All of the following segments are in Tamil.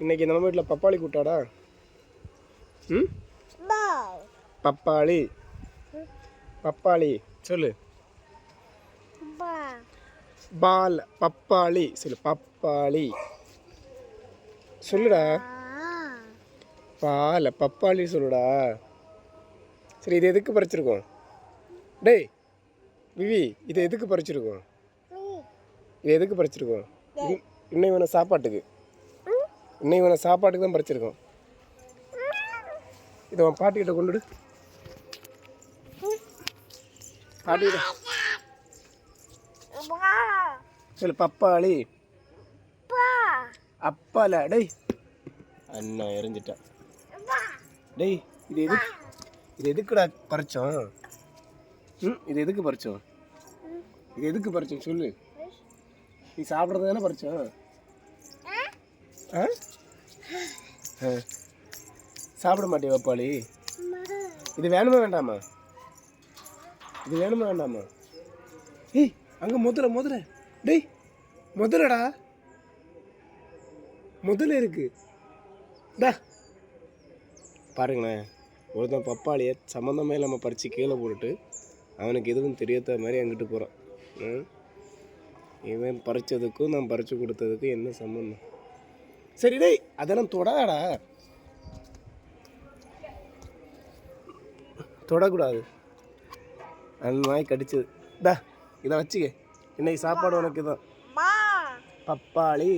இன்னைக்கு நம்ம வீட்டில் பப்பாளி கூட்டாடா? ம்? பப்பாளி. பப்பாளி. சொல்லு. பால் பப்பாளி. சொல்லு பப்பாளி. சொல்லுடா. பால் பப்பாளி சொல்லுடா. சரி இது எதுக்கு பறிச்சிருக்கோம்? டேய் விவி இது எதுக்கு பறிச்சிருக்கோம்? இது எதுக்கு பறிச்சிருக்கோம்? இன்னும் வேணும் சாப்பாட்டுக்கு. இன்னைக்கு உன சாப்பாட்டுக்கு தான் பறிச்சிருக்கோம். இதை உன் பாட்டிக்கிட்ட கொண்டுடு பாட்டிக்கிட்ட. சொல்லு பப்பாளி. அப்பால டேய். அண்ணா எரிஞ்சிட்டான் டேய் இது எது இது எதுக்குடா பறிச்சோம்? ம் இது எதுக்கு பறிச்சோம்? இது எதுக்கு பறிச்சோம்? சொல்லு. நீ சாப்பிட்றது தானே பறிச்சோம்? ஆ. சாப்பிட மாட்டேன் பப்பாளி? இது வேணுமா வேண்டாமா? இது வேணுமா வேண்டாமா? ஏய் அங்கே முதல முதல. டேய் முதலடா. முதல்ல இருக்கு. டா. பாருங்களேன். ஒருத்தன் பப்பாளியை சம்மந்தமே இல்லாமல் பறித்து கீழே போட்டுட்டு அவனுக்கு எதுவும் தெரியாத மாதிரி அங்கிட்டு போகிறான் இவன் பறிச்சதுக்கும் நான் பறித்து கொடுத்ததுக்கும் என்ன சம்மந்தம் சரி டேய் அதெல்லாம் தொடாதடா. தொடக்கூடாது. அந்த நாய் கடிச்சது. டா இதை வச்சுக்க. இன்னைக்கு சாப்பாடு உனக்கு தான். பப்பாளி.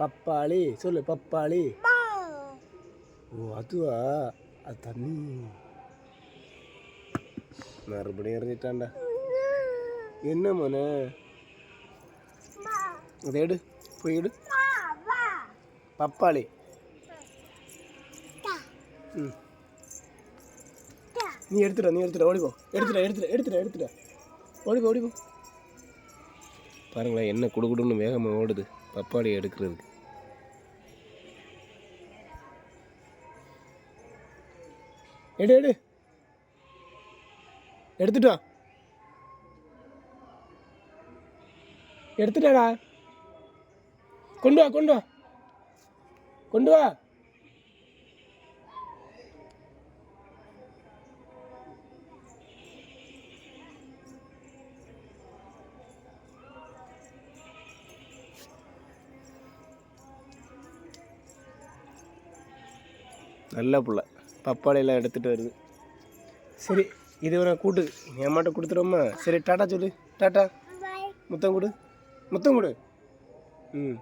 பப்பாளி சொல்லு பப்பாளி. ஓ அதுவா? அது தண்ணி. மறுபடியும் எறிஞ்சிட்டான்டா. என்ன மோனே? அதை எடு போய் எடு. பப்பாளி. ம். நீ எடுத்துட நீ எடுத்துட ஓடிப்போ. எடுத்துட எடுத்துட எடுத்துட எடுத்துட. ஓடிப்போ ஓடிப்போ. பாருங்களேன் என்ன குடுகுடுன்னு வேகமாக ஓடுது பப்பாளி எடுக்கிறதுக்கு. எடு எடு. எடுத்துட்டா. எடுத்துட்டாடா. கொண்டு வா கொண்டு வா. கொண்டு வா. நல்ல புள்ள. பப்பாளையெல்லாம் எடுத்துகிட்டு வருது. சரி இது ஒரு கூட்டு. என் கொடுத்துட்டோமா கொடுத்துருவோமா? சரி டாட்டா சொல்லு. டாட்டா முத்தம் கொடு. முத்தம் கொடு. ம்.